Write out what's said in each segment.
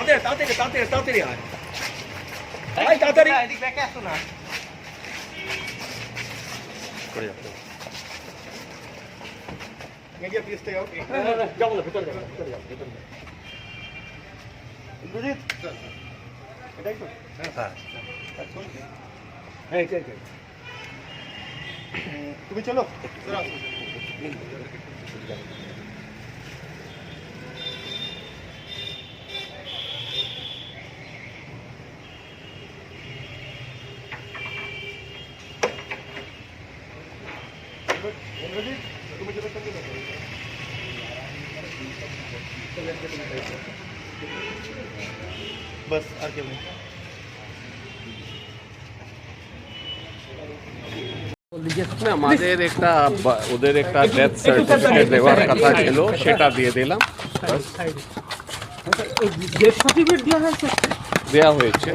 তাড়াতাড়ি তাড়াতাড়ি তাড়াতাড়ি তাড়াতাড়ি আয় আয় তাড়াতাড়ি এদিক ব্যাকে আসো না এগিয়ে পিস থেকে যাও না ভিতরে যাও ভিতরে যাও ভিতরে যাও এটাই তো হ্যাঁ হ্যাঁ এটাই। তুমি চলো बस আর কেউ নেই না, আমাদের একটা বা- ওদের একটা ডেথ সার্টিফিকেট দেওয়ার কথা ছিল সেটা দিয়ে দিলাম ডেথ সার্টিফিকেট দেওয়া হয়েছে দেওয়া হয়েছে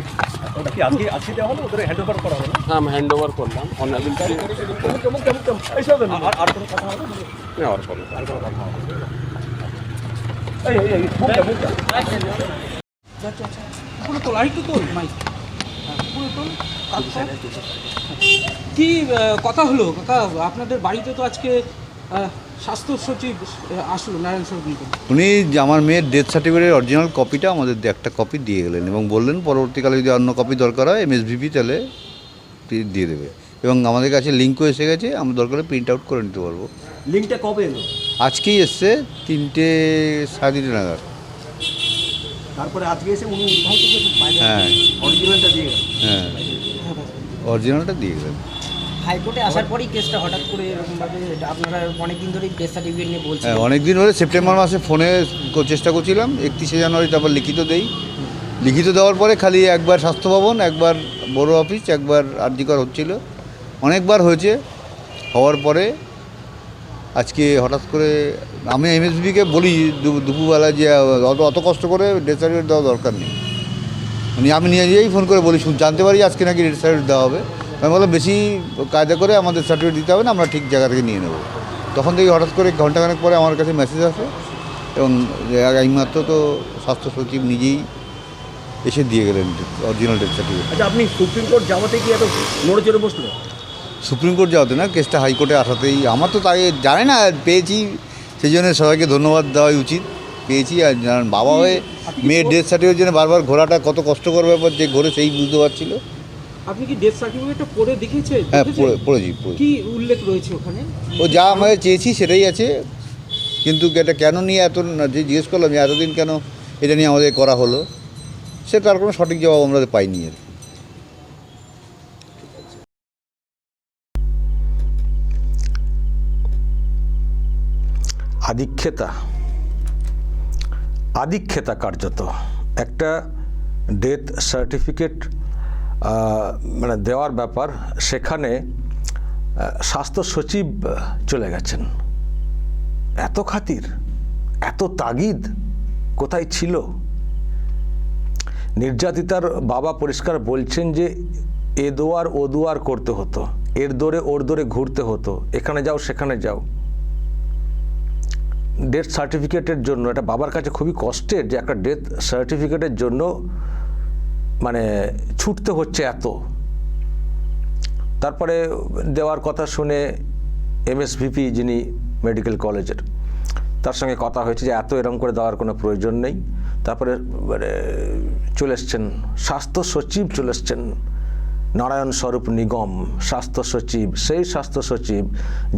ওটা কি আজকে আজকে দেওয়া হলো ওদের হ্যান্ড ওভার করা হলো হ্যাঁ আমি হ্যান্ড ওভার করলাম অনালিম আর আর কোনো কথা হলো নেওয়ার পরে এই এই এই কি কথা হলো? কাকা, আপনাদের বাড়িতে তো আজকে স্বাস্থ্য সচিব আসলো, নারায়ণ নিগম। উনি আমার মেয়ের ডেথ সার্টিফিকেটের অরিজিনাল কপিটা আমাদের একটা কপি দিয়ে গেলেন এবং বললেন, পরবর্তীকালে যদি অন্য কপি দরকার হয় এমএসভিপি তাহলে দিয়ে দেবে। এবং আমাদের কাছে লিঙ্কও এসে গেছে আমরা দরকারে প্রিন্ট আউট করে নিতে পারব। লিঙ্কটা কবে এলো? আজকেই এসছে তিনটে সাড়ে তিনটে নাগাদ। তারপরে আজকে এসে উনি হ্যাঁ। অরিজিনালটা দিয়ে হ্যাঁ। অরিজিনালটা দিয়ে গেলেন হাইকোর্টে আসার পরই কেসটা হঠাৎ করে এরকমভাবে আপনারা অনেকদিন ধরেই ডেথ সার্টিফিকেট নিয়ে বলছেন হ্যাঁ অনেক দিন ধরে সেপ্টেম্বর মাসে ফোনে চেষ্টা করছিলাম একত্রিশে জানুয়ারি তারপর লিখিত দেই। লিখিত দেওয়ার পরে খালি একবার স্বাস্থ্য ভবন একবার বড় অফিস একবার আর্জিকর হচ্ছিল। অনেকবার হয়েছে, হওয়ার পরে আজকে হঠাৎ করে আমি এমএসবিকে বলি দুপুরবেলা যে, অত অত কষ্ট করে ডেথ সার্টিফিকেট দেওয়া দরকার নেই। উনি, আমি যেয়েই ফোন করে বলি, শুন, জানতে পারি আজকে নাকি ডেথ সার্টিফিকেট দেওয়া হবে। আমি বললাম, বেশি কায়দা করে আমাদের সার্টিফিকেট দিতে হবে না, আমরা ঠিক জায়গা থেকে নিয়ে নেব। তখন থেকে হঠাৎ করে ঘন্টাখানেক পরে আমার কাছে মেসেজ আসে এবং এইমাত্র তো স্বাস্থ্য সচিব নিজেই এসে দিয়ে গেলেন অরিজিনাল ডেথ সার্টিফিকেট। আচ্ছা আপনি সুপ্রিম কোর্ট যাওয়াতে কি এত নড়ে চড়ে বসল সুপ্রিম কোর্ট যাওয়াতে না কেসটা হাইকোর্টে আসাতেই আমার তো তাই জানে না পেয়েছি। সেই জন্য সবাইকে ধন্যবাদ দেওয়াই উচিত। পেয়েছি আর জানেন বাবা হয়ে মেয়ের ডেথ সার্টিফিকেট জন্য বারবার ঘোরাটা কত কষ্টকর ব্যাপার যে ঘোরে সেই বুঝতে পারছিল। আপনি কি ডেথ সার্টিফিকেটটা পড়ে দেখেছেন? হ্যাঁ পড়ে- পড়েছি কি উল্লেখ রয়েছে ওখানে? ও যা আমাদের চেয়েছি সেটাই আছে। কিন্তু এটা কেন নিয়ে এত না- যে জিজ্ঞেস করলাম যে এতদিন কেন এটা নিয়ে আমাদের করা হলো সে তার কোনো সঠিক জবাব আমরা পাইনি আর আদিক্ষেতা। আদিক্ষেতা কার্যত। একটা ডেথ সার্টিফিকেট মানে দেওয়ার ব্যাপার, সেখানে স্বাস্থ্য সচিব চলে গেছেন। এত খাতির, এত তাগিদ কোথায় ছিল? নির্যাতিতার বাবা পরিষ্কার বলছেন যে, এ দোয়ার ও দুয়ার করতে হতো। এর দোরে ওর দোরে ঘুরতে হতো। এখানে যাও, সেখানে যাও। ডেথ সার্টিফিকেটের জন্য, এটা বাবার কাছে খুবই কষ্টের যে একটা ডেথ সার্টিফিকেটের জন্য মানে ছুটতে হচ্ছে এত। তারপরে দেওয়ার কথা শুনে এমএসভিপি যিনি মেডিকেল কলেজের তার সঙ্গে কথা হয়েছে যে এত এরম করে দেওয়ার কোনো প্রয়োজন নেই। তারপরে মানে চলে এসছেন স্বাস্থ্য সচিব, চলে এসছেন নারায়ণ স্বরূপ নিগম স্বাস্থ্য সচিব, সেই স্বাস্থ্য সচিব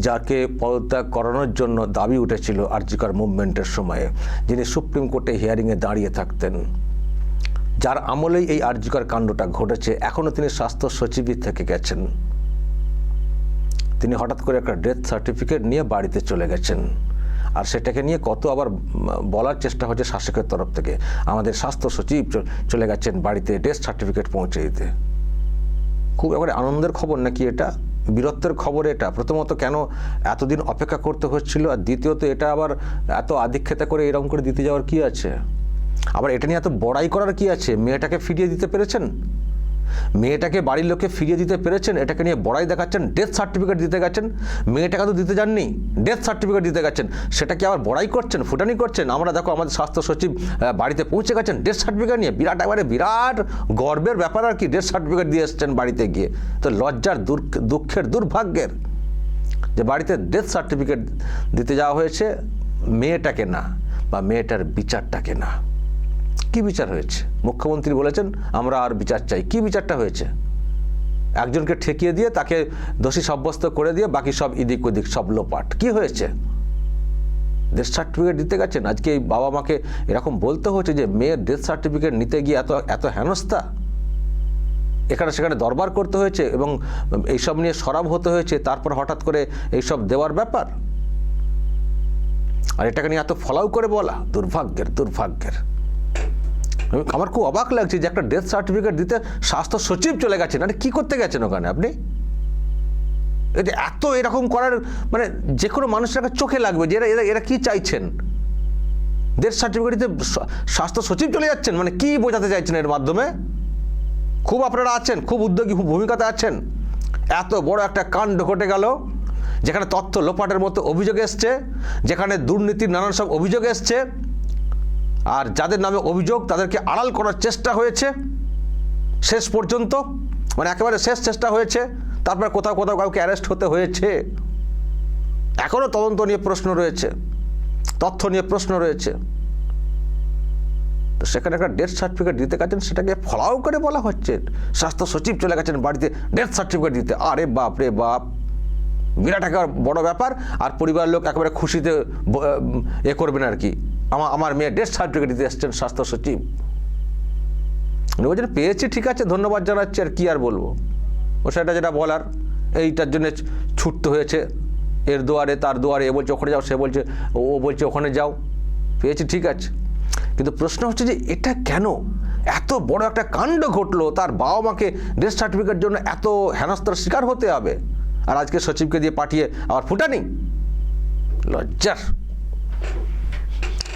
যাকে পদত্যাগ করানোর জন্য দাবি উঠেছিল আর্জিকার মুভমেন্টের সময়ে, যিনি সুপ্রিম কোর্টে হিয়ারিংয়ে দাঁড়িয়ে থাকতেন। যার আমলেই এই আর্জিকার কাণ্ডটা ঘটেছে, এখনও তিনি স্বাস্থ্য সচিবই থেকে গেছেন। তিনি হঠাৎ করে একটা ডেথ সার্টিফিকেট নিয়ে বাড়িতে চলে গেছেন। আর সেটাকে নিয়ে কত আবার বলার চেষ্টা হচ্ছে শাসকের তরফ থেকে। আমাদের স্বাস্থ্য সচিব চলে গেছেন বাড়িতে, ডেথ সার্টিফিকেট পৌঁছে দিতে। খুব এবারে আনন্দের খবর নাকি এটা? বীরত্বের খবর এটা? প্রথমত কেন এতদিন অপেক্ষা করতে হচ্ছিল? আর দ্বিতীয়ত এটা আবার এত আধিক্ষেতা করে এরকম করে দিতে যাওয়ার কি আছে? আবার এটা নিয়ে এত বড়াই করার কি আছে? মেয়েটাকে ফিরিয়ে দিতে পেরেছেন? মেয়েটাকে বাড়ির লোককে ফিরিয়ে দিতে পেরেছেন, এটাকে নিয়ে বড়াই দেখাচ্ছেন ডেথ সার্টিফিকেট দিতে গেছেন, মেয়েটাকে তো দিতে যাননি ডেথ সার্টিফিকেট দিতে গেছেন, সেটা কি আবার বড়াই করছেন, ফুটানি করছেন? আমরা দেখো আমাদের স্বাস্থ্য সচিব বাড়িতে পৌঁছে গেছেন ডেথ সার্টিফিকেট নিয়ে বিরাট এবারে বিরাট গর্বের ব্যাপার আর কি ডেথ সার্টিফিকেট দিয়ে এসছেন বাড়িতে গিয়ে। তো লজ্জার দুঃখের দুর্ভাগ্যের যে বাড়িতে ডেথ সার্টিফিকেট দিতে যাওয়া হয়েছে, মেয়েটাকে না, বা মেয়েটার বিচারটাকে না। কি বিচার হয়েছে? মুখ্যমন্ত্রী বলেছেন, আমরা আর বিচার চাই। কি বিচারটা হয়েছে? একজনকে ঠেকিয়ে দিয়ে তাকে দোষী সাব্যস্ত করে দিয়ে বাকি সব ইদিক ওদিক সব লোপাট। কি হয়েছে? ডেথ সার্টিফিকেট দিতে গেছেন? আজকে এই বাবা মাকে এরকম বলতে হচ্ছে যে, মেয়ের ডেথ সার্টিফিকেট নিতে গিয়ে এত এত হেনস্থা? এখানে সেখানে দরবার করতে হয়েছে এবং এইসব নিয়ে সরব হতে হয়েছে, তারপর হঠাৎ করে এইসব দেওয়ার ব্যাপার? আর এটাকে নিয়ে এত ফলাও করে বলা? দুর্ভাগ্যের দুর্ভাগ্যের। আমার খুব অবাক লাগছে যে একটা ডেথ সার্টিফিকেট দিতে স্বাস্থ্য সচিব চলে গেছেন। আরে কী করতে গেছেন ওখানে আপনি? এটা এত এরকম করার মানে যে কোনো মানুষের একটা চোখে লাগবে যে এরা এরা কী চাইছেন? ডেথ সার্টিফিকেট দিতে স্বাস্থ্য সচিব চলে যাচ্ছেন? মানে কী বোঝাতে চাইছেন এর মাধ্যমে? খুব আপনারা আছেন, খুব উদ্যোগী ভূমিকাতে আছেন। এত বড় একটা কাণ্ড ঘটে গেল, যেখানে তথ্য লোপাটের মতো অভিযোগ এসছে, যেখানে দুর্নীতির নানান সব অভিযোগ এসছে। আর যাদের নামে অভিযোগ তাদেরকে আড়াল করার চেষ্টা হয়েছে, শেষ পর্যন্ত মানে একেবারে শেষ চেষ্টা হয়েছে, তারপর কোথাও কোথাও কাউকে অ্যারেস্ট হতে হয়েছে। এখনও তদন্ত নিয়ে প্রশ্ন রয়েছে, তথ্য নিয়ে প্রশ্ন রয়েছে। তো সেখানে একটা ডেথ সার্টিফিকেট দিতে গেছেন, সেটাকে ফলাও করে বলা হচ্ছে। স্বাস্থ্য সচিব চলে গেছেন বাড়িতে ডেথ সার্টিফিকেট দিতে। আরে বাপ রে বাপ, বিরাট একটা বড় ব্যাপার, আর পরিবারের লোক একেবারে খুশিতে এ করবেন আর কি। আমার আমার মেয়ে ডেথ সার্টিফিকেট দিতে এসছেন স্বাস্থ্য সচিব। উনি বলছেন পেয়েছি, ঠিক আছে, ধন্যবাদ জানাচ্ছি, আর কি আর বলব? ও সেটা যেটা বলার, এইটার জন্য ছুটতে হয়েছে। এর দুয়ারে, তার দুয়ারে, এ বলছে, ওখানে যাও। সে বলছে, ও বলছে, ওখানে যাও। পেয়েছি, ঠিক আছে। কিন্তু প্রশ্ন হচ্ছে যে, এটা কেন? এত বড় একটা কাণ্ড ঘটলো, তার বাবা মাকে ডেথ সার্টিফিকেট জন্য এত হেনস্থার শিকার হতে হবে। আর আজকে সচিবকে দিয়ে পাঠিয়ে আবার ফুটানি? লজ্জার।